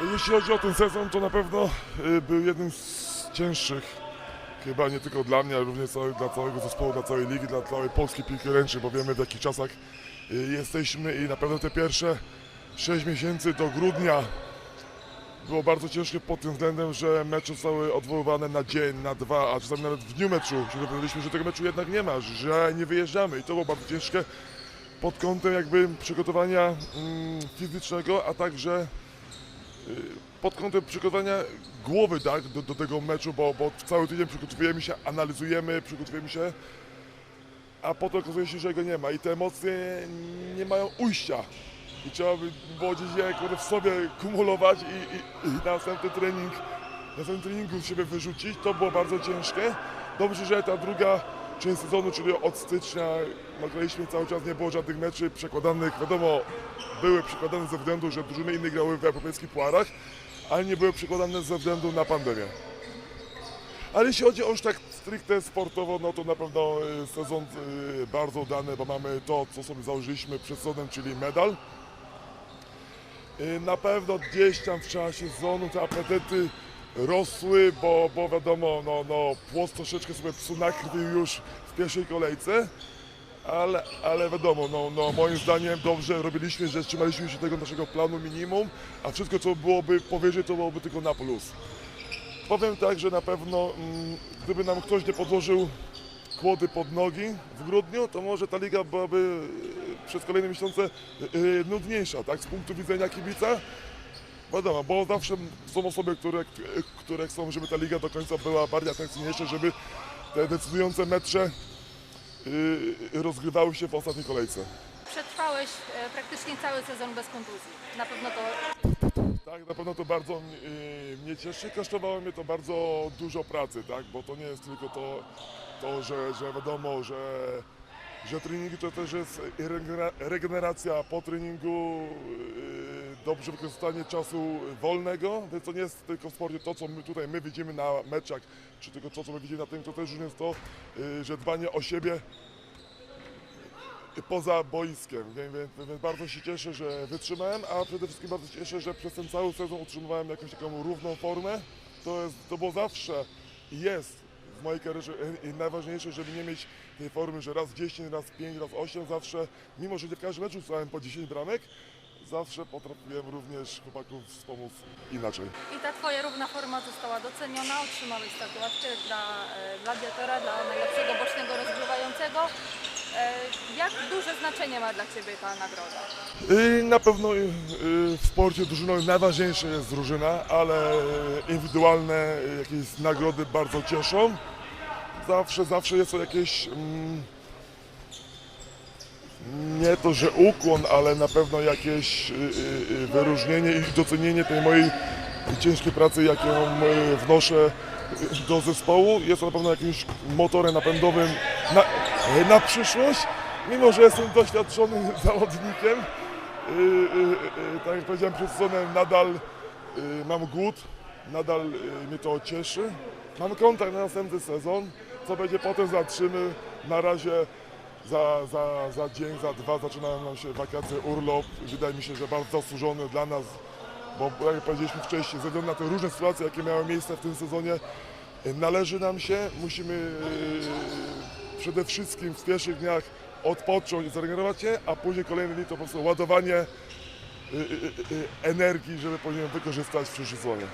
Jeśli chodzi o ten sezon, to na pewno y, był jednym z cięższych. Chyba nie tylko dla mnie, ale również dla całego zespołu, dla całej ligi, dla całej polskiej piłki ręcznej, bo wiemy w jakich czasach y, jesteśmy i na pewno te pierwsze 6 miesięcy do grudnia było bardzo ciężkie pod tym względem, że mecze zostały odwoływane na dzień, na dwa, a czasami nawet w dniu meczu się dowiedzieliśmy, że tego meczu jednak nie ma, że nie wyjeżdżamy i to było bardzo ciężkie pod kątem jakby przygotowania mm, fizycznego, a także pod kątem przygotowania głowy tak, do, do tego meczu, bo, bo cały tydzień przygotowujemy się, analizujemy, przygotowujemy się, a potem okazuje się, że go nie ma i te emocje nie mają ujścia. I trzeba by było gdzieś je w sobie kumulować i, i, i na następny trening, na następnym treningu z siebie wyrzucić. To było bardzo ciężkie. Dobrze, że ta druga część sezonu, czyli od stycznia, nagraliśmy cały czas, nie było żadnych meczy przekładanych. Wiadomo, były przekładane ze względu, że drużyny inne grały w europejskich puarach, ale nie były przekładane ze względu na pandemię. Ale jeśli chodzi o już tak stricte sportowo, no to na pewno y, sezon y, bardzo udany, bo mamy to, co sobie założyliśmy przed sezonem, czyli medal. Y, Na pewno gdzieś tam w czasie sezonu te apetyty rosły, bo, bo wiadomo, no, no, płot troszeczkę sobie psu nakrył już w pierwszej kolejce. Ale, ale wiadomo, no, no, moim zdaniem dobrze robiliśmy, że trzymaliśmy się tego naszego planu minimum, a wszystko co byłoby powyżej, to byłoby tylko na plus. Powiem tak, że na pewno mm, gdyby nam ktoś nie podłożył kłody pod nogi w grudniu, to może ta liga byłaby e, przez kolejne miesiące e, e, nudniejsza, tak, z punktu widzenia kibica. Wiadomo, bo zawsze są osoby, które, które chcą, żeby ta liga do końca była bardziej atrakcyjniejsza, żeby te decydujące mecze y, rozgrywały się w ostatniej kolejce. Przetrwałeś e, praktycznie cały sezon bez kontuzji. Na pewno to Tak, na pewno to bardzo y, mnie cieszy. Kosztowało mnie to bardzo dużo pracy, tak? Bo to nie jest tylko to, to że, że wiadomo, że, że treningi to też jest regenera- regeneracja po treningu, y, dobrze wykorzystanie czasu wolnego, więc to nie jest tylko w sporcie to, co my tutaj my widzimy na meczach, czy tylko to, co my widzimy na tym, to też już jest to, y, że dbanie o siebie poza boiskiem, więc, więc, bardzo się cieszę, że wytrzymałem, a przede wszystkim bardzo się cieszę, że przez ten cały sezon utrzymywałem jakąś taką równą formę. To, jest, to było zawsze i jest w mojej karierze najważniejsze, żeby nie mieć tej formy, że raz 10, raz 5, raz 8, zawsze, mimo że nie w każdym meczu stałem po 10 bramek, zawsze potrafiłem również chłopaków wspomóc inaczej. i ta twoja równa forma została doceniona. Otrzymałeś statuetkę dla e, gladiatora, dla najlepszego bocznego rozgrywającego. E, jak duże znaczenie ma dla Ciebie ta nagroda? Y, Na pewno y, w sporcie drużynowym najważniejsza jest drużyna, ale indywidualne jakieś nagrody bardzo cieszą. Zawsze, zawsze jest to jakieś mm, nie to, że ukłon, ale na pewno jakieś y, y, y, wyróżnienie i docenienie tej mojej ciężkiej pracy, jaką wnoszę do zespołu. Jest to na pewno jakimś motorem napędowym na, na przyszłość, mimo że jestem doświadczonym zawodnikiem. Tak jak powiedziałem przed sezonem, nadal mam głód, nadal mnie to cieszy. Mam kontakt na następny sezon, co będzie potem zobaczymy. Na razie za, za, za dzień, za dwa zaczynają nam się wakacje, urlop. Wydaje mi się, że bardzo zasłużony dla nas, bo jak powiedzieliśmy wcześniej, ze względu na te różne sytuacje, jakie miały miejsce w tym sezonie, należy nam się, musimy y, przede wszystkim w pierwszych dniach odpocząć i zregenerować się, a później kolejny dni to po prostu ładowanie y, y, energii, żeby później wykorzystać w przyszłym sezonie.